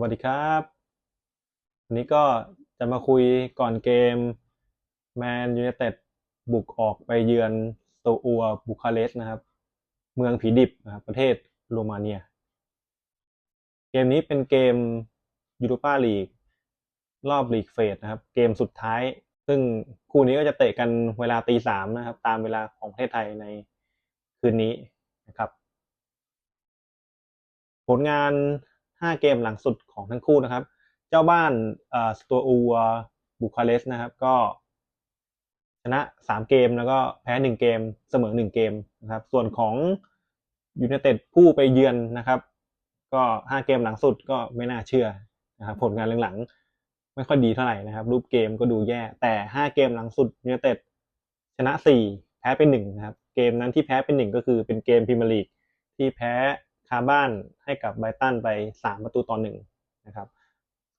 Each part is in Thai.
วัสดีครับวันนี้ก็จะมาคุยก่อนเกมแมนยู i นเต็ดบุกออกไปเยือนโซอัวบูคาเรสต์นะครับ เมืองผีดิบนะครับประเทศโรมาเนีย เกมนี้เป็นเกมยูโรปาลีกรอบลีกเฟสนะครับ เกมสุดท้าย ซึ่งคู่นี้ก็จะเตะกันเวลาตีสามนะครับ ตามเวลาของประเทศไทยในคืนนี้นะครับ ผลงาน 5 เกมหลังสุดของทั้งคู่นะครับ เจ้าบ้านสตูอัวบูคาเรสนะครับก็ชนะ 3 เกมแล้วก็แพ้ 1 เกมเสมอ 1 เกมนะครับ ส่วนของยูเนเต็ดผู้ไปเยือนนะครับ ก็ 5 เกมหลังสุดก็ไม่น่าเชื่อนะครับผลงานหลังๆ ไม่ค่อยดีเท่าไหร่นะครับ รูปเกมก็ดูแย่ แต่ 5 เกมหลังสุดยูเนเต็ดชนะ 4 แพ้ไป1นะครับ เกมนั้นที่แพ้เป็น1ก็คือเป็นเกมพรีเมียร์ลีกที่แพ้ คาบ้านให้กับไบตันไป 3 ประตูต่อหนึ่งนะครับ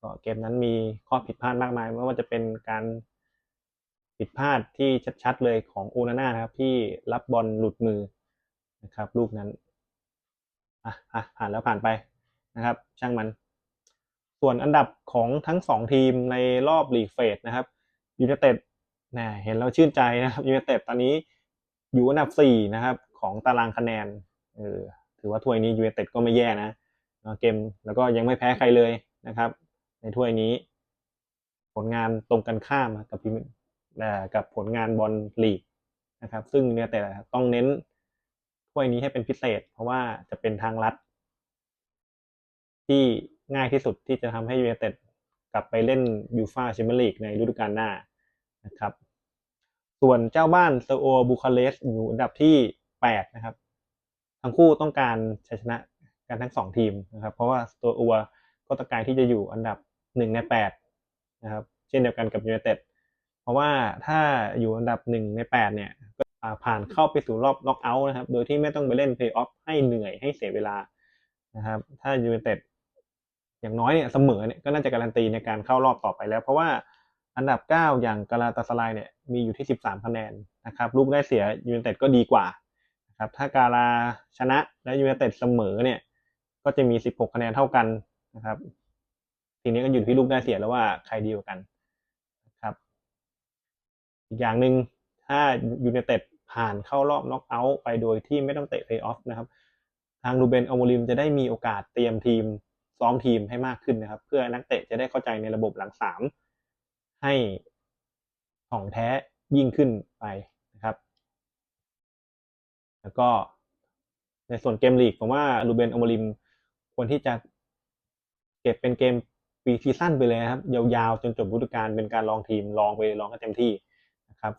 ก็เกมนั้นมีข้อผิดพลาดมากมายไม่ว่าจะเป็นการผิดพลาดที่ชัดๆเลยของโอนาน่านะครับที่รับบอลหลุดมือนะครับลูกนั้นอะอะผ่านแล้วผ่านไปนะครับ ช่างมัน ส่วนอันดับของทั้งสองทีมในรอบลีกเฟสนะครับยูเนเต็ดนะเห็นเราชื่นใจนะครับยูเนเต็ดตอนนี้อยู่อันดับสี่นะครับ ของตารางคะแนนเออ ถือว่าถ้วยนี้ยูเนเต็ดก็ไม่แย่นะเกมแล้วก็ยังไม่แพ้ใครเลยนะครับ ในถ้วยนี้ ผลงานตรงกันข้ามกับพิมกับผลงานบอลลีกนะครับ ซึ่งเนี่ยแต่ต้องเน้นถ้วยนี้ให้เป็นพิเศษ เพราะว่าจะเป็นทางลัด ที่ง่ายที่สุดที่จะทำให้ยูเนเต็ดกลับไปเล่นยูฟาแชมเปี้ยนลีกในฤดูกาลหน้านะครับ ส่วนเจ้าบ้านเซโอบูคาเรสต์อยู่อันดับที่ 8 นะครับ ทั้งคู่ต้องการชัยชนะกันทั้งสองทีมนะครับ เพราะว่าตัวอัวก็ต้องการที่จะอยู่อันดับหนึ่งในแปดนะครับ เช่นเดียวกันกับยูไนเต็ดเพราะว่าถ้าอยู่อันดับหนึ่งในแปดเนี่ยก็ผ่านเข้าไปสู่รอบน็อกเอาท์นะครับ โดยที่ไม่ต้องไปเล่นเพย์ออฟให้เหนื่อยให้เสียเวลานะครับ ถ้ายูไนเต็ดอย่างน้อยเนี่ยเสมอเนี่ยก็น่าจะการันตีในการเข้ารอบต่อไปแล้ว เพราะว่าอันดับ 9 อย่างกาลาตาสลายเนี่ยมีอยู่ที่ 13 คะแนนนะครับลูกได้เสียยูไนเต็ดก็ดีกว่า ครับถ้ากาลาชนะและยูเนเต็ดเสมอเนี่ย ก็จะมี 16 คะแนนเท่ากันนะครับ ทีนี้ก็อยู่ที่ลูกได้เสียแล้วว่าใครดีกว่ากันนะครับ อีกอย่างหนึ่งถ้ายูเนเต็ดผ่านเข้ารอบน็อกเอาท์ไปโดยที่ไม่ต้องเตะเพลย์ออฟนะครับ ทางลูเบนอโมลิมจะได้มีโอกาสเตรียมทีมซ้อมทีมให้มากขึ้นนะครับ เพื่อนักเตะจะได้เข้าใจในระบบหลังสามให้ของแท้ยิ่งขึ้นไป แล้วก็ในส่วนเกมลีกผมว่าลูเบนอมริมควรที่จะเก็บเป็นเกมปีซีซั่นไปเลยครับ ยาวๆ จนจบฤดูกาลเป็นการลองทีมลองไปลองกันเต็มที่นะครับ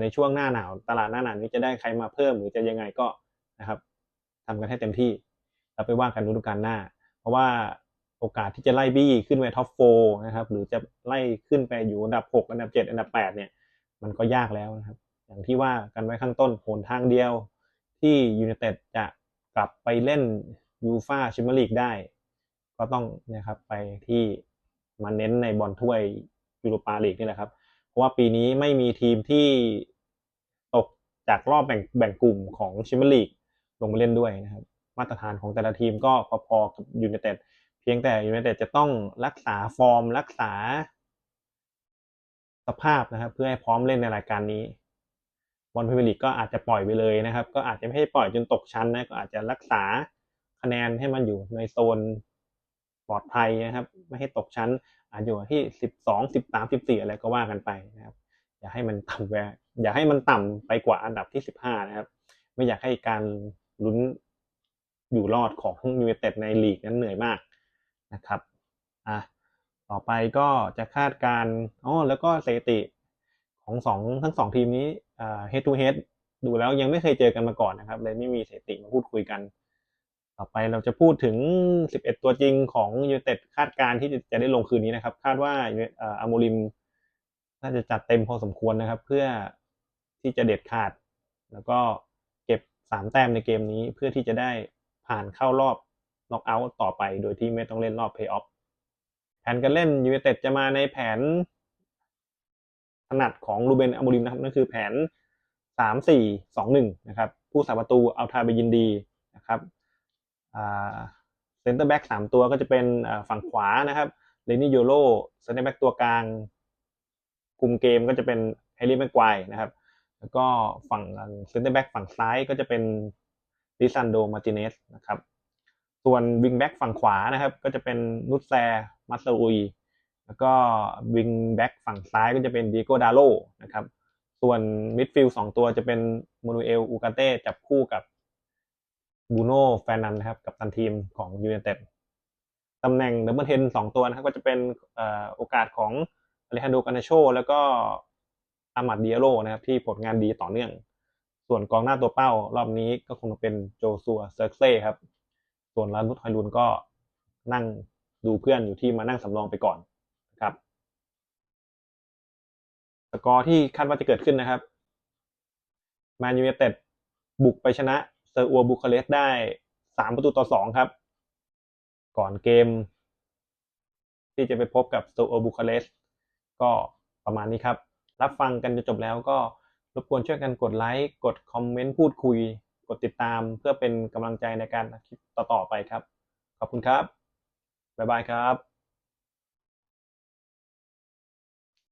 ในช่วงหน้าหนาว ตลาดหน้าหนาวนี้จะได้ใครมาเพิ่มหรือจะยังไงก็นะครับทำกันให้เต็มที่แล้วไปว่ากันฤดูกาลหน้า เพราะว่าโอกาสที่จะไล่บี้ขึ้นไปท็อปโฟนะครับหรือจะไล่ขึ้นไปอยู่อันดับ 6 อันดับ 7 อันดับ 8 เนี่ย มันก็ยากแล้วนะครับ อย่างที่ว่ากันไว้ข้างต้นโหนทางเดียว ที่ยูเนเต็ดจะกลับไปเล่นยูฟาแชมเปี้ยนลีกได้ ก็ต้องนะครับไปที่มาเน้นในบอลถ้วยยูโรปาลีกนี่แหละครับ เพราะว่าปีนี้ไม่มีทีมที่ตกจากรอบแบ่งแบ่งกลุ่มของแชมเปี้ยนลีกลงมาเล่นด้วยนะครับ มาตรฐานของแต่ละทีมก็พอๆกับยูเนเต็ดเพียงแต่ยูเนเต็ดจะต้องรักษาฟอร์มรักษาสภาพนะครับ เพื่อให้พร้อมเล่นในรายการนี้ บอลพรีเมียร์ลีกก็อาจจะปล่อยไปเลยนะครับ ก็อาจจะไม่ให้ปล่อยจนตกชั้นนะก็อาจจะรักษาคะแนนให้มันอยู่ในโซนปลอดภัยนะครับ ไม่ให้ตกชั้น อาจอยู่ที่สิบสองสิบสามสิบสี่อะไรก็ว่ากันไปนะครับ อย่าให้มันต่ำแวอย่าให้มันต่ำไปกว่าอันดับที่สิบห้านะครับ ไม่อยากให้การลุ้นอยู่รอดของยูเนเต็ดในลีกนั้นเหนื่อยมากนะครับอะต่อไปก็จะคาดการอ๋อแล้วก็สถิติของสองทั้งสองทีมนี้ head to head ดูแล้วยังไม่เคยเจอกันมาก่อนนะครับ เลยไม่มีสถิติมาพูดคุยกัน ต่อไปเราจะพูดถึง 11 ตัวจริงของยูเต็ดคาดการที่จะได้ลงคืนนี้นะครับ คาดว่าอาโมริมน่าจะจัดเต็มพอสมควรนะครับ เพื่อที่จะเด็ดขาด แล้วก็เก็บ 3 แต้มในเกมนี้เพื่อที่จะได้ผ่านเข้ารอบน็อกเอาท์ต่อไป โดยที่ไม่ต้องเล่นรอบเพย์ออฟแผนการเล่นยูเต็ดจะมาในแผน ถนัดของลูเบนอโมริมนะครับนั่นคือแผนสามสี่สองหนึ่งนะครับผู้สาประตูเอาทาไปยินดีนะครับเซนเตอร์แบ็กสามตัวก็จะเป็นฝั่งขวานะครับเลนี่โยโรเซนเตอร์แบ็กตัวกลางคุมเกมก็จะเป็นแฮร์รี่แม็กควนะครับ แล้วก็ฝั่งเซนเตอร์แบ็กฝั่งซ้ายก็จะเป็นลิซันโดมาร์ติเนสนะครับ ส่วนวิงแบ็กฝั่งขวานะครับ ก็จะเป็นนุชแซมัสซอุย แล้วก็วิงแบ็กฝั่งซ้ายก็จะเป็นดิโกดาโลนะครับ ส่วนมิดฟิลด์สองตัวจะเป็นโมนูเอลอูกาเต้จับคู่กับบูโน่แฟนันนะครับ กับตันทีมของยู i นเต็ดตำแหน่งดับเบิลเทนสองตัวนะครับ ก็จะเป็นอโอกาสของอเลฮันโดกานาโชแล้วก็อามัดดิอาโลนะครับ ที่ผลงานดีต่อเนื่อง ส่วนกองหน้าตัวเป้ารอบนี้ก็คงเป็นโจซัวเซิร์เซ่ครับ ส่วนลานุทไฮลุนก็นั่งดูเพื่อนอยู่ที่มานั่งสำรองไปก่อน กอร์ที่คาดว่าจะเกิดขึ้นนะครับแมนยู i นเต็ดบุกไปชนะเซอร์อัวบูคาเรสต์ได้สามประตูต่อสองครับ ก่อนเกม ที่จะไปพบกับเซอร์อัวบูคาเรสต์ก็ประมาณนี้ครับ รับฟังกันจนจบแล้วก็รบกวนช่วยกันกดไลค์กดคอมเมนต์พูดคุย กดติดตามเพื่อเป็นกำลังใจในการคลิปต่อๆไปครับ ขอบคุณครับ บ๊ายบายครับ